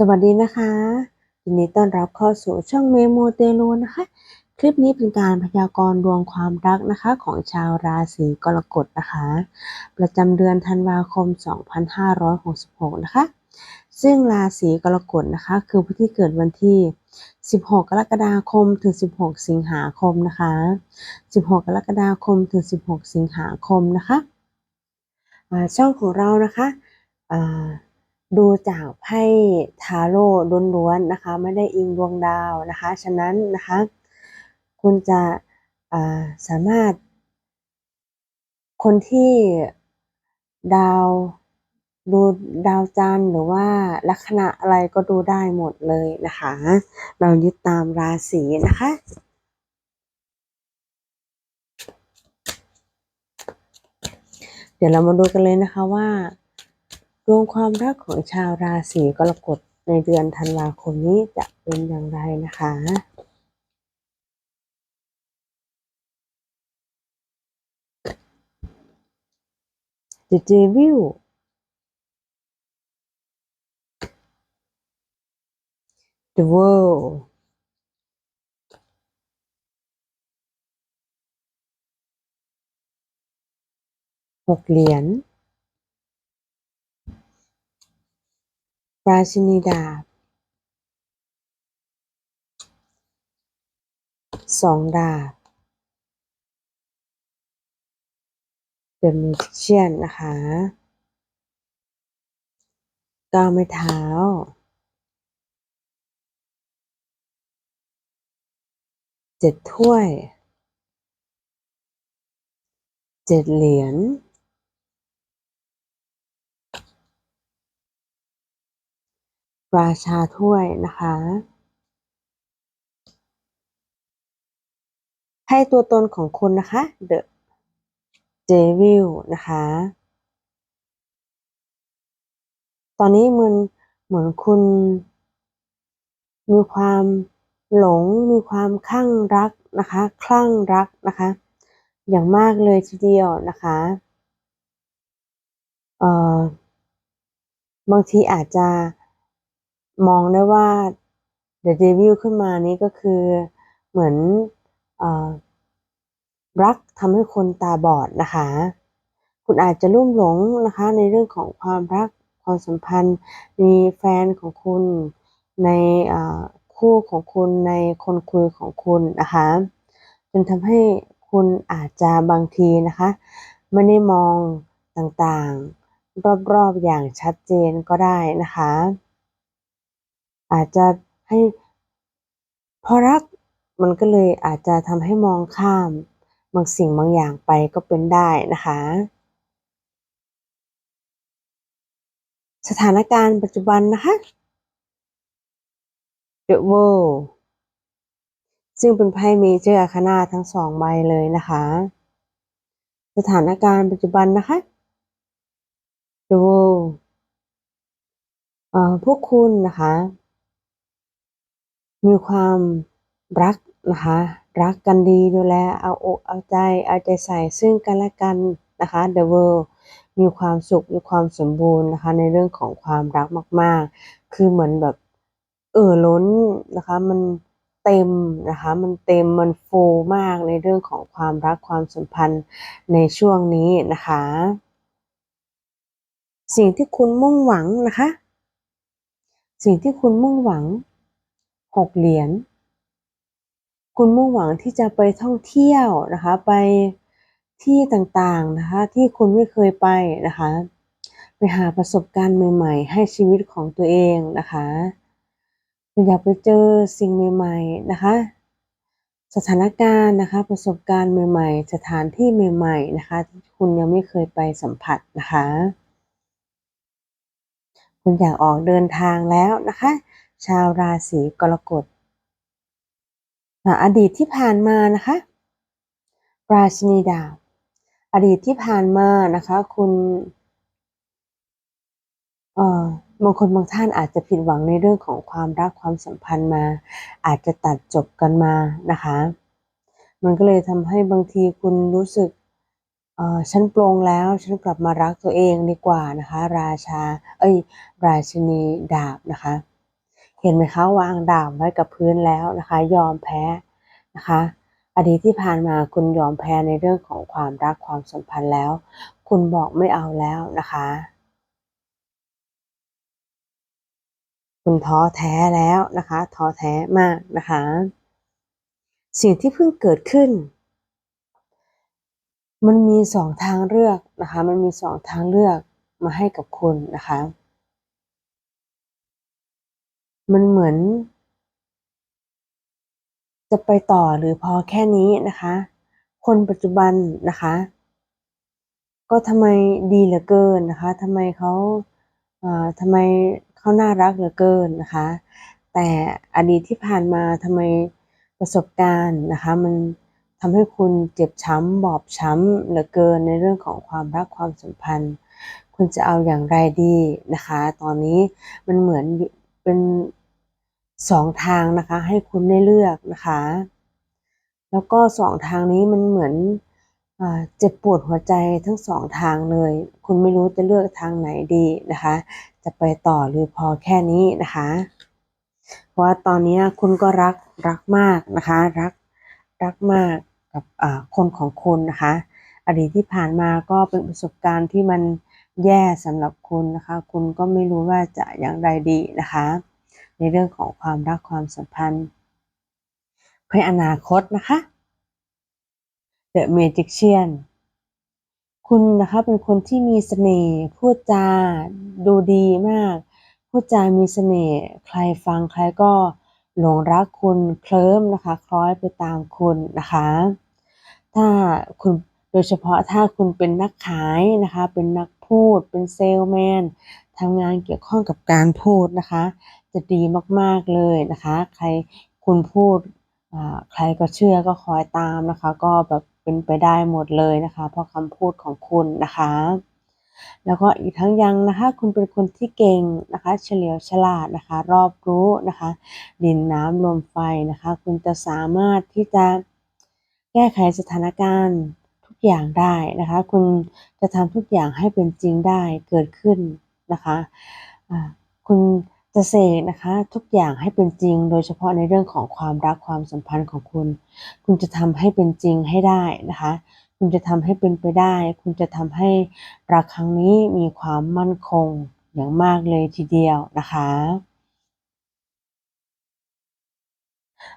สวัสดีนะคะยินดีต้อนรับเข้าสู่ช่องเมโมเตโลนะคะ คลิปนี้เป็นการพยากรณ์ดวงความรักนะคะ ของชาวราศีกรกฎนะคะ ประจำเดือนธันวาคม 2566 นะคะ ซึ่งราศีกรกฎนะคะ คือผู้ที่เกิดวันที่ 16 กรกฎาคมถึง 16 สิงหาคมนะคะ 16 กรกฎาคมถึง 16 สิงหาคมนะคะช่องของเรานะคะ ดูจากไพ่ทาโร่ล้วนๆนะคะ ไม่ได้อิงดวงดาวนะคะ ฉะนั้นนะคะ คุณจะาสามารถ คนที่ดาวดูดาวจันทร์หรือว่าลัคนาอะไรก็ดูได้หมดเลยนะคะ เรายึดตามราศีนะคะ เดี๋ยวเรามาดูกันเลยนะคะว่า ดวงความรักของชาวราศีกรกฎในเดือนธันวาคมนี้จะเป็นอย่างไรนะคะ The Devil The World หกเหรียญ ราชินีดาบสองดาบ The Magician นะคะก้าวไม้เท้า เจ็ดถ้วย เจ็ดเหรียญ ราชาถ้วยนะคะ ให้ตัวตนของคุณนะคะ The Devil นะคะ ตอนนี้เหมือนเหมือนคุณ มีความหลงมีความคลั่งรักนะคะ คลั่งรักนะคะ อย่างมากเลยทีเดียวนะคะเอ่อบางทีอาจจะ มองได้ว่า The Devil ขึ้นมานี้ก็คือเหมือนเอ่อรักทำให้คนตาบอดนะคะ คุณอาจจะลุ่มหลงนะคะในเรื่องของความรักความสัมพันธ์ มีแฟนของคุณในคู่ของคุณในคนคุยของคุณนะคะจนทำให้คุณอาจจะบางทีนะคะไม่ได้มองต่างๆ รอบๆอย่างชัดเจนก็ได้นะคะ อาจจะให้พอรักมันก็เลยอาจจะทำให้มองข้ามบางสิ่งบางอย่างไปก็เป็นได้นะคะ สถานการณ์ปัจจุบันนะคะ The World ซึ่งเป็นไพ่เมเจอร์อาคานาทั้งสองใบเลยนะคะ สถานการณ์ปัจจุบันนะคะ The World เอ่อพวกคุณนะคะ มีความรักนะคะ รักกันดีดูแลเอาอกเอาใจเอาใจใส่ซึ่งกันและกันนะคะ The World มีความสุขมีความสมบูรณ์นะคะ ในเรื่องของความรักมาก ๆ คือเหมือนแบบเอ่อล้นนะคะ มันเต็มนะคะ มันเต็มมันฟูมากในเรื่องของความรักความสัมพันธ์ในช่วงนี้นะคะ สิ่งที่คุณมุ่งหวังนะคะ สิ่งที่คุณมุ่งหวัง หกเหรียญคุณมุ่งหวังที่จะไปท่องเที่ยวนะคะไปที่ต่างๆนะคะที่คุณไม่เคยไปนะคะไปหาประสบการณ์ใหม่ๆ ให้ชีวิตของตัวเองนะคะคุณอยากไปเจอสิ่งใหม่ๆนะคะ สถานการณ์นะคะประสบการณ์ใหม่ๆ สถานที่ใหม่ๆนะคะที่คุณยังไม่เคยไปสัมผัสนะคะ คุณอยากออกเดินทางแล้วนะคะ ชาวราศีกรกฎอดีตที่ผ่านมานะคะ ราชินีดาบอดีตที่ผ่านมานะคะ คุณเอ่อบางคนบางท่านอาจจะผิดหวังในเรื่องของความรักความสัมพันธ์มา อาจจะตัดจบกันมานะคะ มันก็เลยทำให้บางทีคุณรู้สึกเออฉันปลงแล้วฉันกลับมารักตัวเองดีกว่านะคะ ราชา เอ้ย ราชินีดาบนะคะ เห็นไหมคะวางดาบไว้กับพื้นแล้วนะคะ ยอมแพ้นะคะอดีตที่ผ่านมาคุณยอมแพ้ในเรื่องของความรักความสัมพันธ์แล้ว คุณบอกไม่เอาแล้วนะคะ คุณท้อแท้แล้วนะคะท้อแท้มากนะคะ สิ่งที่เพิ่งเกิดขึ้น มันมีสองทางเลือกนะคะ มันมีสองทางเลือกมาให้กับคุณนะคะ มันเหมือน จะไปต่อหรือพอแค่นี้นะคะ คนปัจจุบันนะคะ ก็ทำไมดีเหลือเกินนะคะทำไมเขาทำไมเขาน่ารักเหลือเกินนะคะ แต่อดีตที่ผ่านมาทำไมประสบการณ์นะคะ มันทำให้คุณเจ็บช้ำบอบช้ำเหลือเกินในเรื่องของความรักความสัมพันธ์ คุณจะเอาอย่างไรดีนะคะ ตอนนี้มันเหมือนเป็น สองทางนะคะ ให้คุณได้เลือกนะคะ แล้วก็สองทางนี้มันเหมือนเจ็บปวดหัวใจทั้งสองทางเลย คุณไม่รู้จะเลือกทางไหนดีนะคะ จะไปต่อหรือพอแค่นี้นะคะ เพราะว่าตอนนี้คุณก็รักรักมากนะคะ รักรักมากกับคนของคุณนะคะ อดีตที่ผ่านมาก็เป็นประสบการณ์ที่มันแย่สำหรับคุณนะคะ คุณก็ไม่รู้ว่าจะอย่างไรดีนะคะ ในเรื่องของความรักความสัมพันธ์เพื่ออนาคตนะคะ The Magician คุณนะคะเป็นคนที่มีเสน่ห์พูดจาดูดีมาก พูดจามีเสน่ห์ใครฟังใครก็หลงรักคุณเคลิ้มนะคะ คล้อยไปตามคุณนะคะ ถ้าคุณโดยเฉพาะถ้าคุณเป็นนักขายนะคะ เป็นนักพูดเป็นเซลแมนทำงานเกี่ยวข้องกับการพูดนะคะ จะดีมากๆเลยนะคะ ใครคุณพูดใครก็เชื่อก็คอยตามนะคะ ก็แบบเป็นไปได้หมดเลยนะคะ เพราะคำพูดของคุณนะคะ แล้วก็อีกทั้งยังนะคะ คุณเป็นคนที่เก่งนะคะ เฉลียวฉลาดนะคะ รอบรู้นะคะ ดินน้ำลมไฟนะคะ คุณจะสามารถที่จะแก้ไขสถานการณ์ทุกอย่างได้นะคะ คุณจะทำทุกอย่างให้เป็นจริงได้เกิดขึ้นนะคะคุณ จะเสกนะคะ ทุกอย่างให้เป็นจริง โดยเฉพาะในเรื่องของความรักความสัมพันธ์ของคุณ คุณจะทำให้เป็นจริงให้ได้นะคะ คุณจะทำให้เป็นไปได้ คุณจะทำให้รักครั้งนี้มีความมั่นคงอย่างมากเลยทีเดียวนะคะ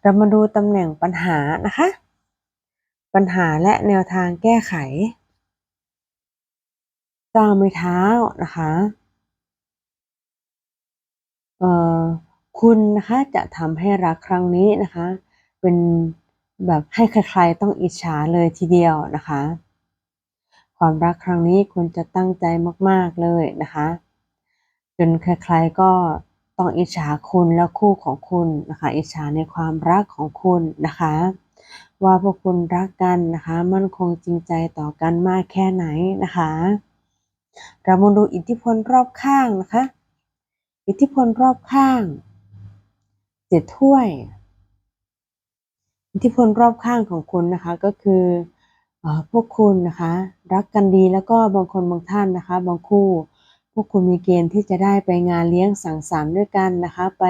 เรามาดูตำแหน่งปัญหานะคะ ปัญหาและแนวทางแก้ไขก้าวไม่เท้านะคะ คุณนะคะจะทำให้รักครั้งนี้นะคะ เป็นแบบให้ใครๆต้องอิจฉาเลยทีเดียวนะคะ ความรักครั้งนี้คุณจะตั้งใจมากๆเลยนะคะ จนใครๆก็ต้องอิจฉาคุณและคู่ของคุณนะคะ อิจฉาในความรักของคุณนะคะ ว่าพวกคุณรักกันนะคะ มั่นคงจริงใจต่อกันมากแค่ไหนนะคะ เรามาดูอิทธิพลรอบข้างนะคะ อิทธิพลรอบข้างเจ็ดถ้วย อิทธิพลรอบข้างของคุณนะคะก็คืออพวกคุณนะคะ รักกันดีแล้วก็บางคนบางท่านนะคะ บางคู่ พวกคุณมีเกณฑ์ที่จะได้ไปงานเลี้ยงสังสรรค์ด้วยกันนะคะ ไป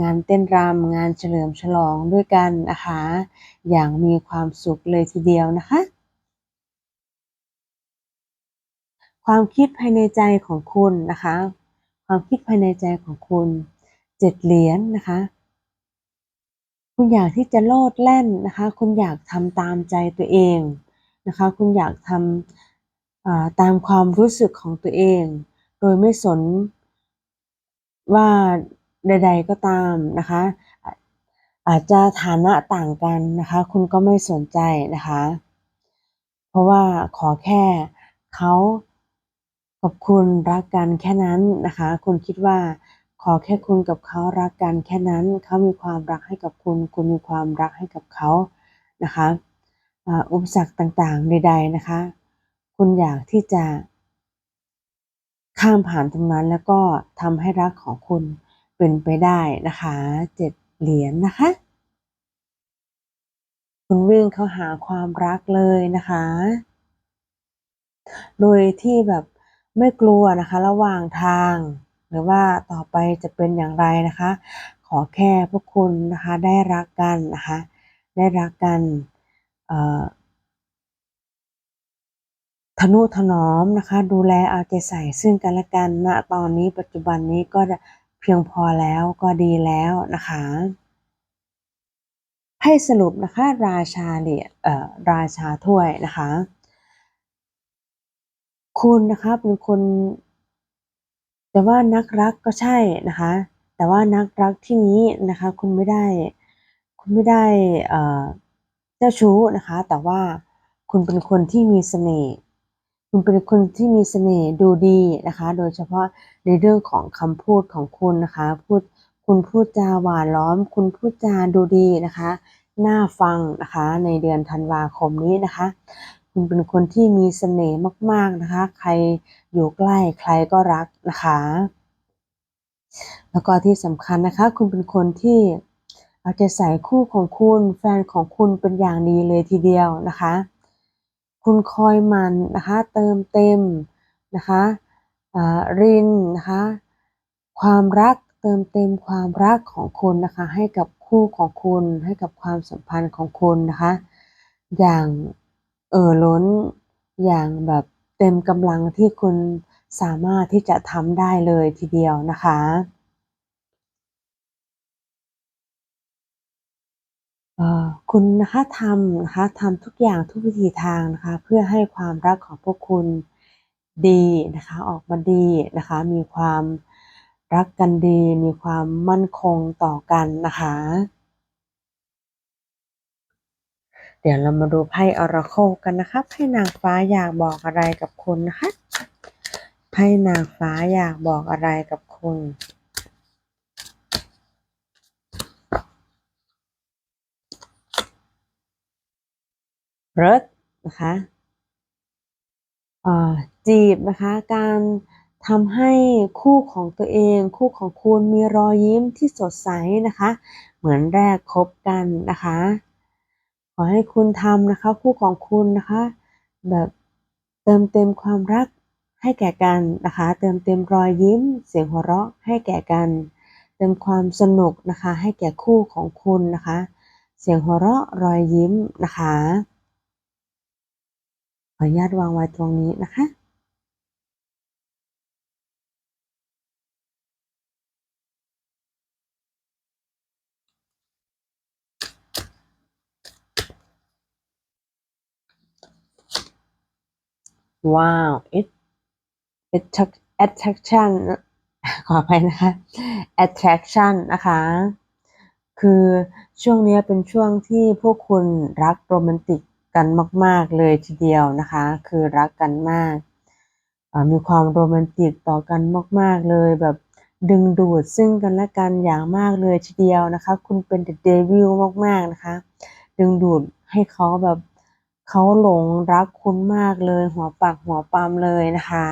งานเต้นรำงานเฉลิมฉลองด้วยกันนะคะ อย่างมีความสุขเลยทีเดียวนะคะความคิดภายในใจของคุณนะคะ ความคิดภายในใจของคุณเจ็ดเหรียญนนะคะ คุณอยากที่จะโลดแล่นนะคะ คุณอยากทำตามใจตัวเองนะคะ คุณอยากทำตามความรู้สึกของตัวเอง โดยไม่สนว่าใด ๆก็ตามนะคะ อาจจะฐานะต่างกันนะคะ คุณก็ไม่สนใจนะคะ เพราะว่าขอแค่เขา กับคุณรักกันแค่นั้นนะคะ คุณคิดว่าขอแค่คุณกับเขารักกันแค่นั้น เขามีความรักให้กับคุณ คุณมีความรักให้กับเขานะคะอุปสรรคต่างๆใดๆนะคะ คุณอยากที่จะ ข้ามผ่านตรงนั้นแล้วก็ทำให้รักของคุณเป็นไปได้นะคะเจ็ดเหรียญนนะคะ คุณวิ่งเข้าหาความรักเลยนะคะ โดยที่แบบ ไม่กลัวนะคะ ระหว่างทาง หรือว่าต่อไปจะเป็นอย่างไรนะคะ ขอแค่พวกคุณนะคะได้รักกันนะคะ ได้รักกันทนุถนอมนะคะ ดูแลเอาใจใส่ซึ่งกันและกันณตอนนี้ปัจจุบันนี้ก็เพียงพอแล้วก็ดีแล้วนะคะให้สรุปนะคะ ราชาเหรียญเอ่อราชาถ้วยนะคะ คุณนะคะเป็นคน แต่ว่านักรักก็ใช่นะคะ แต่ว่านักรักที่นี้นะคะ คุณไม่ได้ คุณไม่ได้เอ่อเจ้าชู้นะคะ แต่ว่าคุณเป็นคนที่มีเสน่ห์คุณเป็นคนที่มีเสน่ห์ดูดีนะคะ โดยเฉพาะในเรื่องของคำพูดของคุณนะคะ พูดคุณพูดจาหวานล้อม คุณพูดจาดูดีนะคะน่าฟังนะคะในเดือนธันวาคมนี้นะคะ คุณเป็นคนที่มีเสน่ห์มาก ๆนะคะ ใครอยู่ใกล้ใครก็รักนะคะ แล้วก็ที่สำคัญนะคะ คุณเป็นคนที่เอาใจใส่คู่ของคุณแฟนของคุณเป็นอย่างดีเลยทีเดียวนะคะ คุณคอยมันนะคะ เติมเต็มนะคะรินนะคะ ความรักเติมเต็มความรักของคุณนะคะ ให้กับคู่ของคุณให้กับความสัมพันธ์ของคุณนะคะ อย่าง เอ่อล้นอย่างแบบเต็มกำลังที่คุณสามารถที่จะทำได้เลยทีเดียวนะคะคุณนะคะทำนะคะทำทุกอย่างทุกวิธีทางนะคะเพื่อให้ความรักของพวกคุณดีนะคะออกมาดีนะคะมีความรักกันดี มีความมั่นคงต่อกันนะคะ เดี๋ยวเรามาดูไพ่ออราโคกันนะคะไพ่นางฟ้าอยากบอกอะไรกับคุณนะคะไพ่นางฟ้าอยากบอกอะไรกับคุณรถนะคะจีบนะคะการทำให้คู่ของตัวเอง คู่ของคุณมีรอยยิ้มที่สดใสนะคะ เหมือนแรกคบกันนะคะ อให้คุณทำนะคะ คู่ของคุณนะคะ แบบเติมเต็มความรักให้แก่กันนะคะ เติมเต็มรอยยิ้ม เสียงหัวเราะให้แก่กัน เติมความสนุกนะคะ ให้แก่คู่ของคุณนะคะ เสียงหัวเราะรอยยิ้มนะคะขออนุญาตวางไว้ตรงนี้นะคะ ว้าว it attraction ขอไปนะคะ attraction นะคะ คือช่วงนี้เป็นช่วงที่พวกคุณรักโรแมนติกกันมาก ๆ เลยทีเดียวนะคะ คือรักกันมาก มีความโรแมนติกต่อกันมาก ๆ เลยแบบดึงดูดซึ่งกันและกันอย่างมากเลยทีเดียวนะคะ คุณเป็นเดวิลมาก ๆ นะคะ ดึงดูดให้เขาแบบ เขาหลงรักคุณมากเลย หัวปากหัวปามเลยนะคะ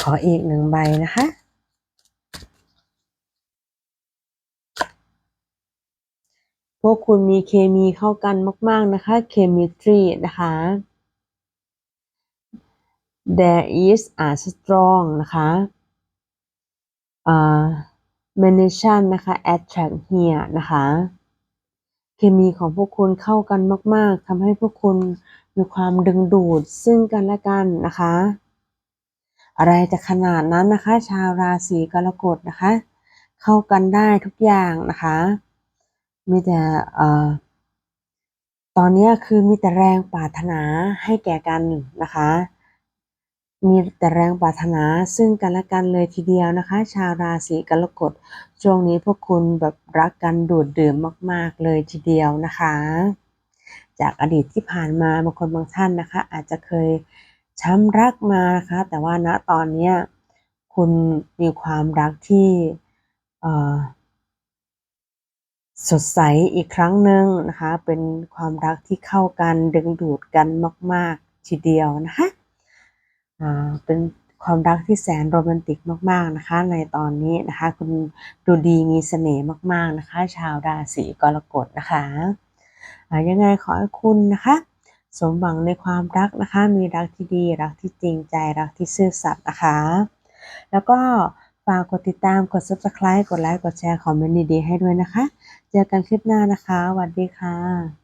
ขออีกหนึ่งใบนะคะพวกคุณมีเคมีเข้ากันมาก ๆ นะคะเคมีทรีนะคะ there is a strong นะคะ uh, mention นะคะ attract here นะคะ เคมีของพวกคุณเข้ากันมาก ๆทำให้พวกคุณมีความดึงดูดซึ่งกันและกันนะคะ อะไรจะขนาดนั้นนะคะ ชาวราศีกรกฎนะคะ เข้ากันได้ทุกอย่างนะคะ มีแต่ตอนนี้คือมีแต่แรงปรารถนาให้แก่กันนะคะ มีแต่แรงปรารถนาซึ่งกันและกันเลยทีเดียวนะคะ ชาวราศีกรกฎช่วงนี้พวกคุณแบบรักกันดูดดื่มมาก ๆ เลยทีเดียวนะคะ จากอดีตที่ผ่านมาบางคนบางท่านนะคะ อาจจะเคยช้ำรักมานะคะ แต่ว่าณตอนนี้คุณมีความรักที่สดใสอีกครั้งหนึ่งนะคะ เป็นความรักที่เข้ากันดึงดูดกันมาก ๆ ทีเดียวนะคะ เป็นความรักที่แสนโรแมนติกมาก ๆ นะคะ ในตอนนี้นะคะ คุณดูดีมีเสน่ห์มาก ๆ นะคะ ชาวราศีกรกฎนะคะยังไงขอให้คุณนะคะ สมหวังในความรักนะคะ มีรักที่ดีรักที่จริงใจรักที่ซื่อสัตย์นะคะ แล้วก็ฝากกดติดตามกด Subscribe กดไลค์กดแชร์คอมเมนต์ดีๆให้ด้วยนะคะ เจอกันคลิปหน้านะคะสวัสดีค่ะ